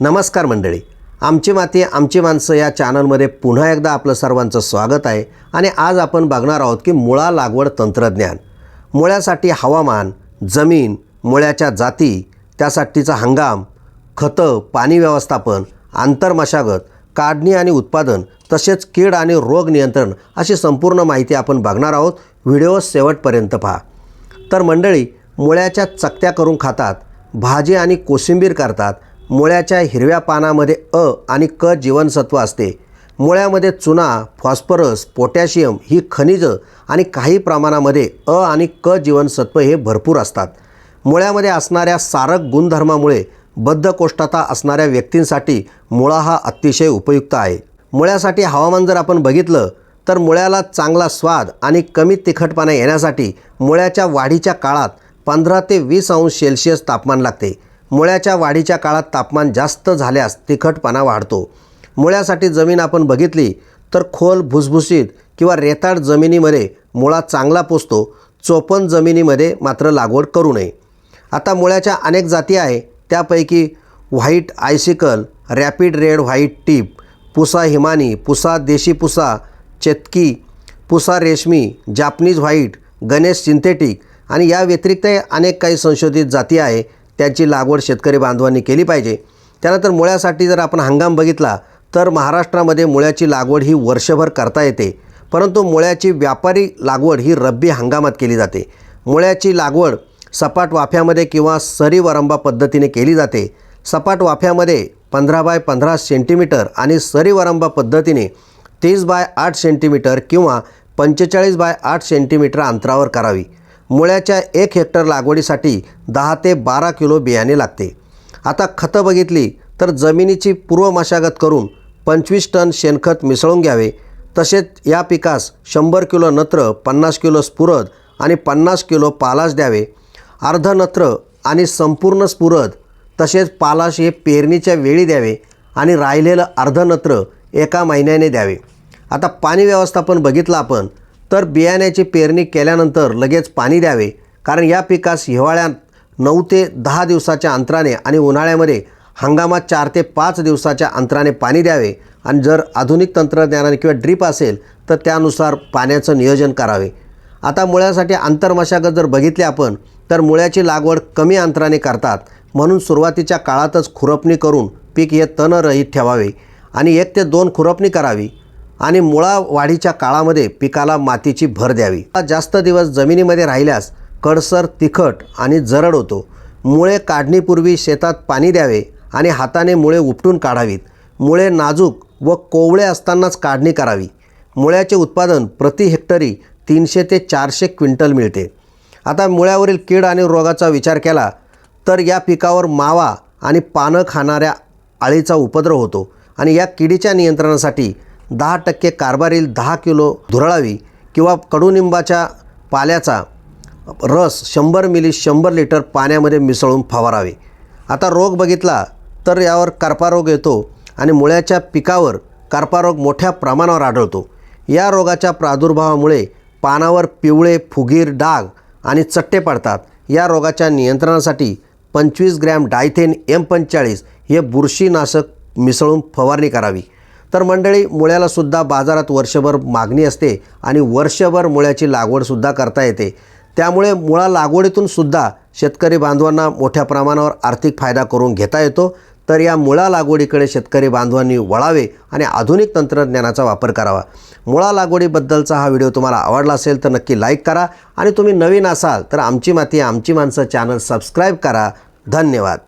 नमस्कार मंडळी. आमची माती आमची माणसं या चॅनलमध्ये पुन्हा एकदा आपलं सर्वांचं स्वागत आहे आणि आज आपण बघणार आहोत की मुळा लागवड तंत्रज्ञान. मुळ्यासाठी हवामान जमीन मुळ्याच्या जाती त्यासाठीचा हंगाम खतं पाणी व्यवस्थापन आंतरमशागत काढणी आणि उत्पादन तसेच कीड आणि रोग नियंत्रण अशी संपूर्ण माहिती आपण बघणार आहोत. व्हिडिओ शेवटपर्यंत पहा. तर मंडळी मुळ्याच्या चकत्या करून खातात भाजी आणि कोशिंबीर करतात मुळ्याच्या हिरव्या पानामध्ये अ आणि क जीवनसत्व असते. मुळ्यामध्ये चुना फॉस्फरस पोटॅशियम ही खनिजं आणि काही प्रमाणामध्ये अ आणि क जीवनसत्व हे भरपूर असतात. मुळ्यामध्ये असणाऱ्या सारक गुणधर्मामुळे बद्धकोष्ठता असणाऱ्या व्यक्तींसाठी मुळा हा अतिशय उपयुक्त आहे. मुळ्यासाठी हवामान जर आपण बघितलं तर मुळ्याला चांगला स्वाद आणि कमी तिखटपणा येण्यासाठी मुळ्याच्या वाढीच्या काळात पंधरा ते वीस अंश सेल्शियस तापमान लागते. मुळ्याच्या वाढीच्या काळात तापमान जास्त झाल्यास तिखटपणा वाढतो. मुळ्यासाठी जमीन आपण बघितली तर खोल भुसभुशीत किंवा रेताड जमिनीमध्ये मुळा चांगला पोचतो चोपन जमिनीमध्ये मात्र लागवड करू नये. आता मुळ्याच्या अनेक जाती आहे. त्यापैकी white icicle rapid red white tip Pusa Himani Pusa Deshi Pusa Chetki Pusa रेशमी जापनीज व्हाईट गणेश सिंथेटिक आणि या व्यतिरिक्त अनेक काही संशोधित जाती आहे. त्याची लागवड शेतकरी बांधवांनी केली पाहिजे. त्यानंतर मुळ्यासाठी जर आपण हंगाम बघितला तर महाराष्ट्रामध्ये मुळ्याची लागवड ही वर्षभर करता येते. परंतु मुळ्याची व्यापारी लागवड ही रब्बी हंगामात केली जाते. मुळ्याची लागवड सपाट वाफ्यामध्ये किंवा सरी वरंबा पद्धतीने केली जाते. सपाट वाफ्यामध्ये पंधरा बाय पंधरा सेंटीमीटर आणि सरी वरंबा पद्धतीने तीस बाय आठ सेंटीमीटर किंवा पंचेचाळीस बाय आठ सेंटीमीटर अंतरावर करावी. मुळ्याच्या एक हेक्टर लागवडीसाठी दहा ते बारा किलो बियाणे लागते. आता खतं बघितली तर जमिनीची पूर्व मशागत करून पंचवीस टन शेणखत मिसळून घ्यावे. तसेच या पिकास शंभर किलो नत्र पन्नास किलो स्फुरद आणि पन्नास किलो पालाश द्यावे. अर्धनत्र आणि संपूर्ण स्फुरद तसेच पालाश हे पेरणीच्या वेळी द्यावे आणि राहिलेलं अर्धनत्र एका महिन्याने द्यावे. आता पाणी व्यवस्थापन बघितलं आपण तर बियाण्याची पेरणी केल्यानंतर लगेच पाणी द्यावे कारण या पिकास हिवाळ्यात नऊ ते दहा दिवसाच्या अंतराने आणि उन्हाळ्यामध्ये हंगामात चार ते पाच दिवसाच्या अंतराने पाणी द्यावे आणि जर आधुनिक तंत्रज्ञानाने किंवा ड्रीप असेल तर त्यानुसार पाण्याचं नियोजन करावे. आता मुळ्यासाठी आंतरमशागत जर बघितली आपण तर मुळ्याची लागवड कमी अंतराने करतात. म्हणून सुरुवातीच्या काळातच खुरपणी करून पीक हे तणरहित ठेवावे आणि एक ते दोन खुरपणी करावी. आणि मुळा वाढीच्या काळामध्ये पिकाला मातीची भर द्यावी. जास्त दिवस जमिनीमध्ये राहिल्यास कडसर तिखट आणि जरड होतो. मुळे काढणीपूर्वी शेतात पाणी द्यावे आणि हाताने मुळे उपटून काढावीत. मुळे नाजूक व कोवळे असतानाच काढणी करावी. मुळ्याचे उत्पादन प्रति हेक्टरी तीनशे ते चारशे क्विंटल मिळते. आता मुळ्यावरील कीड आणि रोगाचा विचार केला तर या पिकावर मावा आणि पानं खाणाऱ्या आळीचा उपद्रव होतो आणि या किडीच्या नियंत्रणासाठी दहा टक्के कारभारील दहा किलो धुरळावी किंवा कडुनिंबाच्या पाल्याचा रस शंभर मिली शंभर लिटर पाण्यामध्ये मिसळून फवारावे. आता रोग बघितला तर यावर कर्पारोग येतो आणि मुळ्याच्या पिकावर कर्पारोग मोठ्या प्रमाणावर आढळतो. या रोगाच्या प्रादुर्भावामुळे पानावर पिवळे फुगीर डाग आणि चट्टे पडतात. या रोगाच्या नियंत्रणासाठी पंचवीस ग्रॅम डायथेन एम पंचेचाळीस हे बुरशीनाशक मिसळून फवारणी करावी. तर मंडळी मुळ्यालासुद्धा बाजारात वर्षभर मागणी असते आणि वर्षभर मुळ्याची लागवडसुद्धा करता येते. त्यामुळे मुळा लागवडीतून सुद्धा शेतकरी बांधवांना मोठ्या प्रमाणावर आर्थिक फायदा करून घेता येतो. तर या मुळा लागवडीकडे शेतकरी बांधवांनी वळावे आणि आधुनिक तंत्रज्ञानाचा वापर करावा. मुळा लागवडीबद्दलचा हा व्हिडिओ तुम्हाला आवडला असेल तर नक्की लाईक करा आणि तुम्ही नवीन असाल तर आमची माती आमची माणसं चॅनल सबस्क्राईब करा. धन्यवाद.